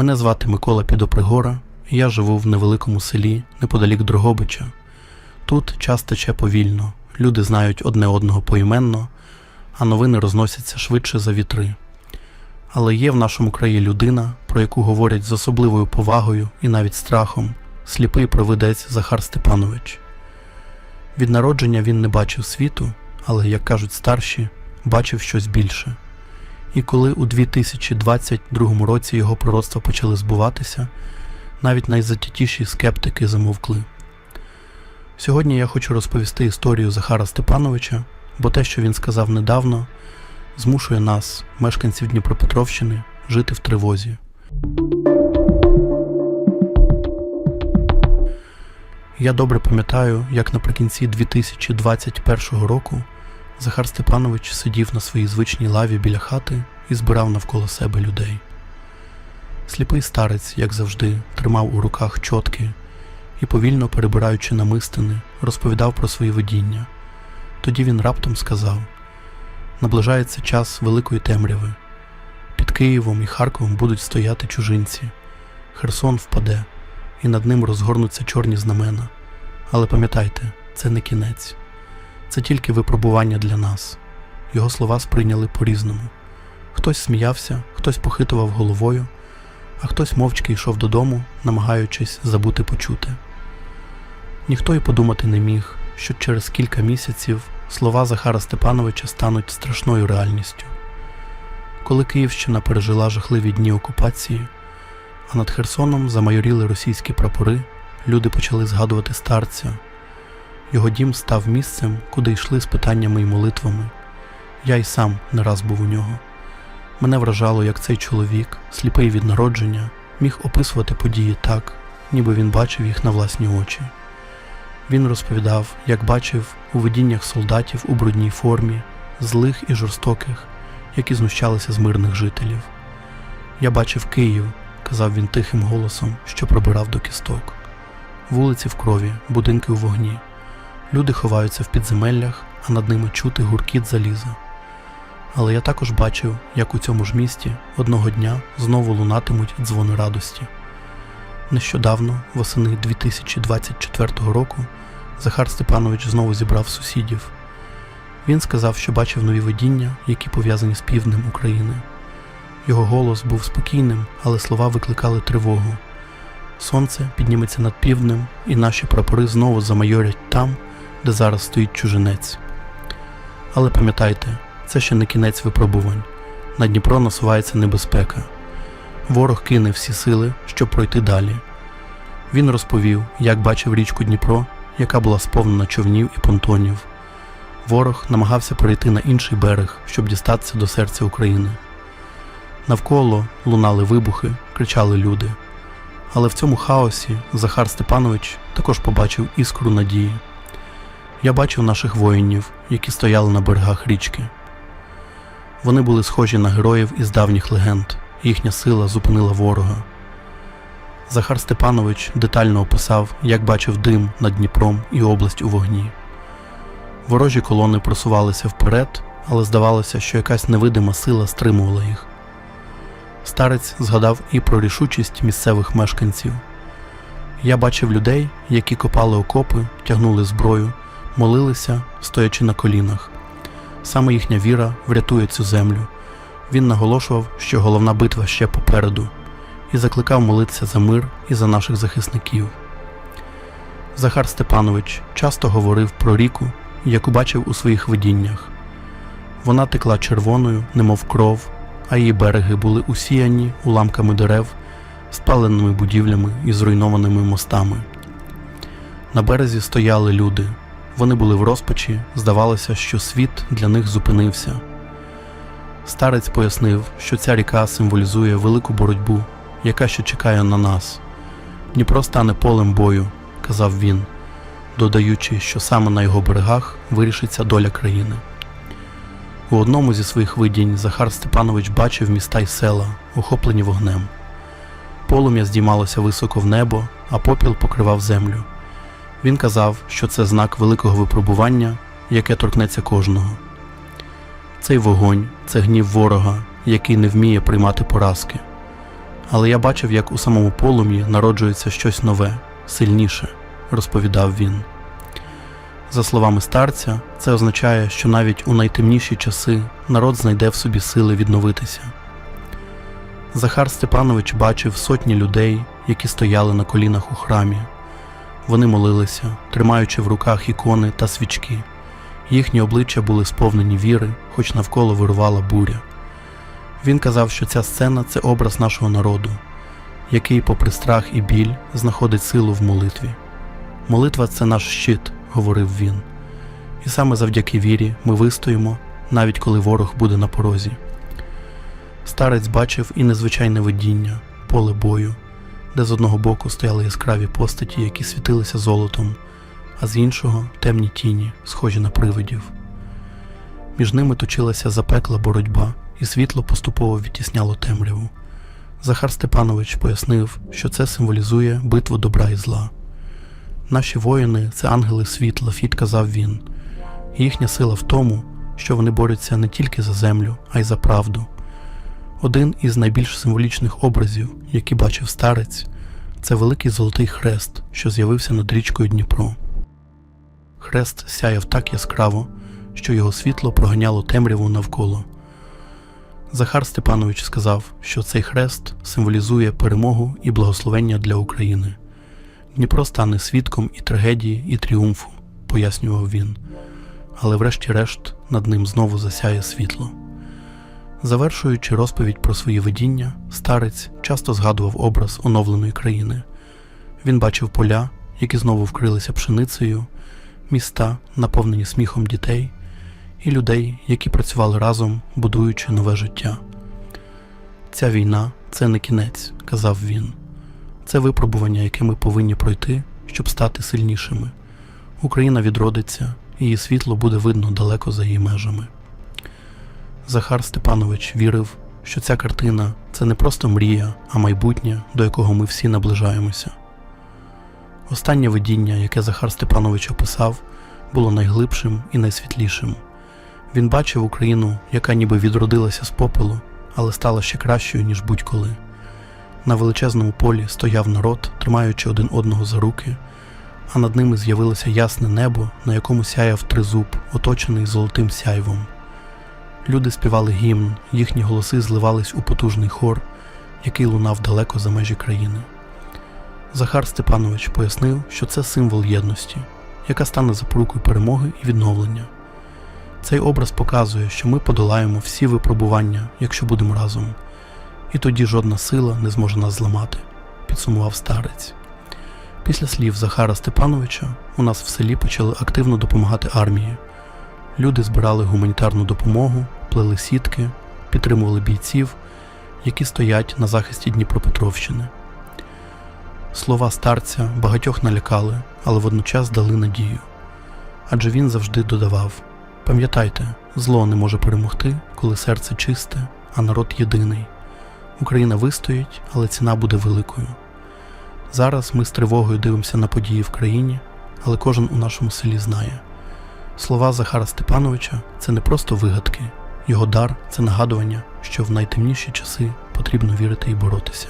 Мене звати Микола Підопригора, я живу в невеликому селі неподалік Дрогобича. Тут час тече повільно, люди знають одне одного поіменно, а новини розносяться швидше за вітри. Але є в нашому краї людина, про яку говорять з особливою повагою і навіть страхом сліпий провидець Захар Степанович. Від народження він не бачив світу, але, як кажуть старші, бачив щось більше. І коли у 2022 році його пророцтва почали збуватися, навіть найзатятіші скептики замовкли. Сьогодні я хочу розповісти історію Захара Степановича, бо те, що він сказав недавно, змушує нас, мешканців Дніпропетровщини, жити в тривозі. Я добре пам'ятаю, як наприкінці 2021 року Захар Степанович сидів на своїй звичній лаві біля хати і збирав навколо себе людей. Сліпий старець, як завжди, тримав у руках чотки і, повільно перебираючи намистини, розповідав про свої видіння. Тоді він раптом сказав: наближається час великої темряви. Під Києвом і Харковом будуть стояти чужинці. Херсон впаде, і над ним розгорнуться чорні знамена. Але пам'ятайте, це не кінець, це тільки випробування для нас. Його слова сприйняли по-різному. Хтось сміявся, хтось похитував головою, а хтось мовчки йшов додому, намагаючись забути почуте. Ніхто й подумати не міг, що через кілька місяців слова Захара Степановича стануть страшною реальністю. Коли Київщина пережила жахливі дні окупації, а над Херсоном замайоріли російські прапори, люди почали згадувати старця. Його дім став місцем, куди йшли з питаннями і молитвами. Я й сам не раз був у нього. Мене вражало, як цей чоловік, сліпий від народження, міг описувати події так, ніби він бачив їх на власні очі. Він розповідав, як бачив у видіннях солдатів у брудній формі, злих і жорстоких, які знущалися з мирних жителів. Я бачив Київ, казав він тихим голосом, що пробирав до кісток. Вулиці в крові, будинки у вогні. Люди ховаються в підземеллях, а над ними чути гуркіт заліза. Але я також бачив, як у цьому ж місті одного дня знову лунатимуть дзвони радості. Нещодавно, восени 2024 року, Захар Степанович знову зібрав сусідів. Він сказав, що бачив нові видіння, які пов'язані з півднем України. Його голос був спокійним, але слова викликали тривогу. Сонце підніметься над півднем, і наші прапори знову замайорять там, де зараз стоїть чужинець. Але пам'ятайте, це ще не кінець випробувань. На Дніпро насувається небезпека. Ворог кине всі сили, щоб пройти далі. Він розповів, як бачив річку Дніпро, яка була сповнена човнів і понтонів. Ворог намагався перейти на інший берег, щоб дістатися до серця України. Навколо лунали вибухи, кричали люди. Але в цьому хаосі Захар Степанович також побачив іскру надії. Я бачив наших воїнів, які стояли на берегах річки. Вони були схожі на героїв із давніх легенд, їхня сила зупинила ворога. Захар Степанович детально описав, як бачив дим над Дніпром і область у вогні. Ворожі колони просувалися вперед, але здавалося, що якась невидима сила стримувала їх. Старець згадав і про рішучість місцевих мешканців. Я бачив людей, які копали окопи, тягнули зброю, молилися, стоячи на колінах. Саме їхня віра врятує цю землю. Він наголошував, що головна битва ще попереду, і закликав молитися за мир і за наших захисників. Захар Степанович часто говорив про ріку, яку бачив у своїх видіннях. Вона текла червоною, немов кров, а її береги були усіяні уламками дерев, спаленими будівлями і зруйнованими мостами. На березі стояли люди. Вони були в розпачі, здавалося, що світ для них зупинився. Старець пояснив, що ця ріка символізує велику боротьбу, яка ще чекає на нас. Дніпро стане полем бою, казав він, додаючи, що саме на його берегах вирішиться доля країни. У одному зі своїх видінь Захар Степанович бачив міста й села, охоплені вогнем. Полум'я здіймалося високо в небо, а попіл покривав землю. Він казав, що це знак великого випробування, яке торкнеться кожного. Цей вогонь це гнів ворога, який не вміє приймати поразки. Але я бачив, як у самому полум'ї народжується щось нове, сильніше, розповідав він. За словами старця, це означає, що навіть у найтемніші часи народ знайде в собі сили відновитися. Захар Степанович бачив сотні людей, які стояли на колінах у храмі. Вони молилися, тримаючи в руках ікони та свічки. Їхні обличчя були сповнені віри, хоч навколо вирувала буря. Він казав, що ця сцена це образ нашого народу, який, попри страх і біль, знаходить силу в молитві. Молитва це наш щит, говорив він. І саме завдяки вірі ми вистоїмо, навіть коли ворог буде на порозі. Старець бачив і незвичайне видіння, поле бою, де з одного боку стояли яскраві постаті, які світилися золотом, а з іншого темні тіні, схожі на привидів. Між ними точилася запекла боротьба, і світло поступово відтісняло темряву. Захар Степанович пояснив, що це символізує битву добра і зла. Наші воїни це ангели світла, Фіт казав він. Їхня сила в тому, що вони борються не тільки за землю, а й за правду. Один із найбільш символічних образів, які бачив старець, це великий золотий хрест, що з'явився над річкою Дніпро. Хрест сяяв так яскраво, що його світло проганяло темряву навколо. Захар Степанович сказав, що цей хрест символізує перемогу і благословення для України. Дніпро стане свідком і трагедії, і тріумфу, пояснював він, але врешті-решт над ним знову засяє світло. Завершуючи розповідь про свої видіння, старець часто згадував образ оновленої країни. Він бачив поля, які знову вкрилися пшеницею, міста, наповнені сміхом дітей, і людей, які працювали разом, будуючи нове життя. Ця війна це не кінець, казав він. Це випробування, яке ми повинні пройти, щоб стати сильнішими. Україна відродиться, і її світло буде видно далеко за її межами. Захар Степанович вірив, що ця картина це не просто мрія, а майбутнє, до якого ми всі наближаємося. Останнє видіння, яке Захар Степанович описав, було найглибшим і найсвітлішим. Він бачив Україну, яка ніби відродилася з попелу, але стала ще кращою, ніж будь-коли. На величезному полі стояв народ, тримаючи один одного за руки, а над ними з'явилося ясне небо, на якому сяяв тризуб, оточений золотим сяйвом. Люди співали гімн, їхні голоси зливались у потужний хор, який лунав далеко за межі країни. Захар Степанович пояснив, що це символ єдності, яка стане запорукою перемоги і відновлення. Цей образ показує, що ми подолаємо всі випробування, якщо будемо разом, і тоді жодна сила не зможе нас зламати, підсумував старець. Після слів Захара Степановича у нас в селі почали активно допомагати армії. Люди збирали гуманітарну допомогу, плели сітки, підтримували бійців, які стоять на захисті Дніпропетровщини. Слова старця багатьох налякали, але водночас дали надію. Адже він завжди додавав: пам'ятайте, зло не може перемогти, коли серце чисте, а народ єдиний. Україна вистоїть, але ціна буде великою. Зараз ми з тривогою дивимося на події в країні, але кожен у нашому селі знає. Слова Захара Степановича це не просто вигадки, його дар це нагадування, що в найтемніші часи потрібно вірити і боротися.